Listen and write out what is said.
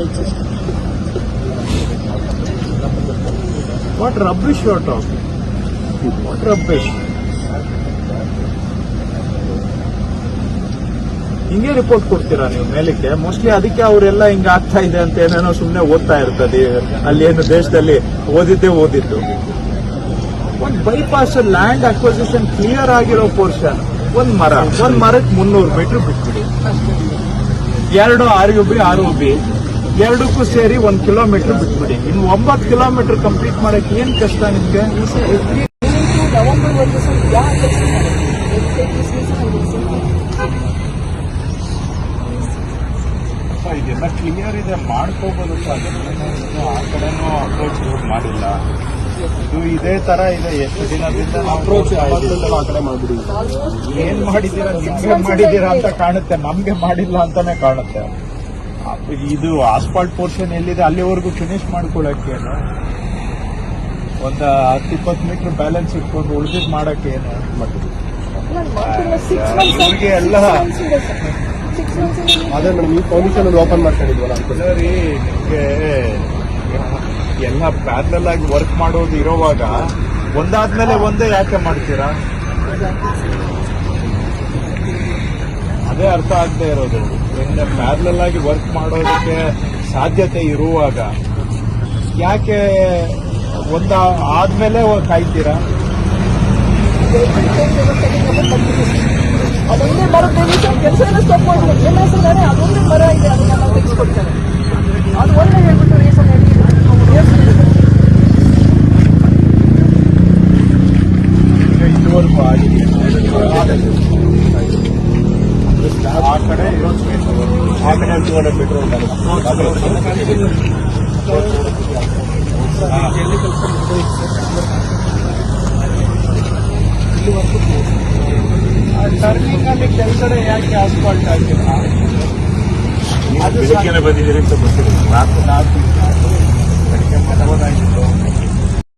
ಆಯ್ತು ಅಷ್ಟೇ what rubbish what what rubbish ಹಿಂಗೆ ರಿಪೋರ್ಟ್ ಕೊಡ್ತೀರಾ ನೀವು ಮೇಲಕ್ಕೆ? ಮೋಸ್ಟ್ಲಿ ಅದಕ್ಕೆ ಅವರೆಲ್ಲ ಹಿಂಗೆ ಆಗ್ತಾ ಇದೆ ಅಂತ ಏನೇನೋ ಸುಮ್ಮನೆ ಓದ್ತಾ ಇರ್ತದೆ. ಅಲ್ಲಿ ಏನು ದೇಶದಲ್ಲಿ ಓದಿದ್ದೇ ಓದಿದ್ದು. ಒಂದು ಬೈಪಾಸ್ ಲ್ಯಾಂಡ್ ಅಕ್ವಸಿಷನ್ ಕ್ಲಿಯರ್ ಆಗಿರೋ ಪೋರ್ಷನ್ ಒಂದ್ ಮರ. ಒಂದ್ ಮರಕ್ಕೆ ಮುನ್ನೂರು ಮೀಟರ್ ಬಿಟ್ಬಿಡಿ. ಎರಡು, ಆರು ಯು ಬಿ ಆರು ಬಿ ಎರಡಕ್ಕೂ ಸೇರಿ ಒಂದ್ ಕಿಲೋಮೀಟರ್ ಬಿಟ್ಬಿಡಿ. ಇನ್ನು ಒಂಬತ್ತು ಕಿಲೋಮೀಟರ್ ಕಂಪ್ಲೀಟ್ ಮಾಡಕ್ಕೆ ಏನ್ ಕಷ್ಟ ನಿಮ್ಗೆ? ಇದೆಲ್ಲ ಕ್ಲಿಯರ್ ಇದೆ ಮಾಡ್ಕೋಬಹುದು ಆ ಕಡೆನೂ ಅಪ್ರೋಚ್ ಮಾಡಿಲ್ಲ. ಇದು ಇದೇ ತರ ಇದೆ ಎಷ್ಟು ದಿನದಿಂದ ಅಪ್ರೋಚ್ ಮಾಡಿದ್ದೀರಾ ಮಾಡ್ಬಿಡಿ. ಏನ್ ಮಾಡಿದ್ದೀರಾ ನಿಮ್ಗೆ ಮಾಡಿದ್ದೀರಾ ಅಂತ ಕಾಣುತ್ತೆ ನಮ್ಗೆ ಮಾಡಿಲ್ಲ ಅಂತಾನೆ ಕಾಣುತ್ತೆ. ಇದು ಆಸ್ಪಾಲ್ಟ್ ಪೋರ್ಷನ್ ಎಲ್ಲಿದೆ ಅಲ್ಲಿವರೆಗೂ ಫಿನಿಶ್ ಮಾಡ್ಕೊಳಕ್ಕೆ ಒಂದು ಹತ್ತು ಇಪ್ಪತ್ತು ಮೀಟರ್ ಬ್ಯಾಲೆನ್ಸ್ ಇಟ್ಕೊಂಡು ಉಳಿದಿದ್ದು ಮಾಡಕ್ಕೆ ಏನು ಇವ್ರಿಗೆ ಎಲ್ಲ ಅದೇ ಮೇಡಮ್ ಈ ಫೌಂಡೇಶನ್ ಅಲ್ಲಿ ಓಪನ್ ಮಾಡ್ಕೊಂಡಿದ್ವಲ್ಲ ಸರಿ ನಿಮಗೆ ಎಲ್ಲ ಪ್ಯಾರಲ್ ಆಗಿ ವರ್ಕ್ ಮಾಡೋದು ಇರೋವಾಗ ಒಂದಾದ್ಮೇಲೆ ಒಂದೇ ಯಾಕೆ ಮಾಡ್ತೀರಾ? ಅದೇ ಅರ್ಥ ಆಗದೆ ಇರೋದು. ಯಾಕಂದ್ರೆ ಪ್ಯಾರಲಲ್ ಆಗಿ ವರ್ಕ್ ಮಾಡೋದಕ್ಕೆ ಸಾಧ್ಯತೆ ಇರುವಾಗ ಯಾಕೆ ಒಂದ ಆದ್ಮೇಲೆ ಕಾಯ್ತೀರಾ? ಅದೊಂದೇ ಮರ ಕೆಲಸ ಎಲ್ಲ ಸ್ಟಾಪ್ ಮಾಡಿದ್ರು ಎಲ್ಲ ಹೆಸರಿದ್ದಾರೆ ಅದೊಂದೇ ಮರ ಇದೆ ಅದನ್ನ ತೆಗೆದುಕೊಡ್ತಾರೆ ಅದು ಒಳ್ಳೆ ಹೇಳ್ಬಿಟ್ಟು ರೀಸನ್ ಇದುವರೆಗೂ ಆಗಿದೆ. ಆ ಕಡೆ ಇರೋ ಸ್ಪೇಸ್ ಆ ಕಡೆ ಟೂ ಹಂಡ್ರೆಡ್ ಮೀಟರ್ ಟರ್ನಿಂಗ್ ಅಲ್ಲಿ ಕೆಳಗಡೆ ಯಾಕೆ ಆಸ್ಫಾಲ್ಟ್ ಆಗಿಲ್ಲ ಅದು ಬೆಳಿಗ್ಗೆನೆ ಬಂದಿದ್ದೀರಿ ಅಂತ ಗೊತ್ತಿಲ್ಲ ನಾಲ್ಕು ನಾಲ್ಕು ಬೆಳಿಗ್ಗೆ ಬರ್ಬೋದಾಗಿತ್ತು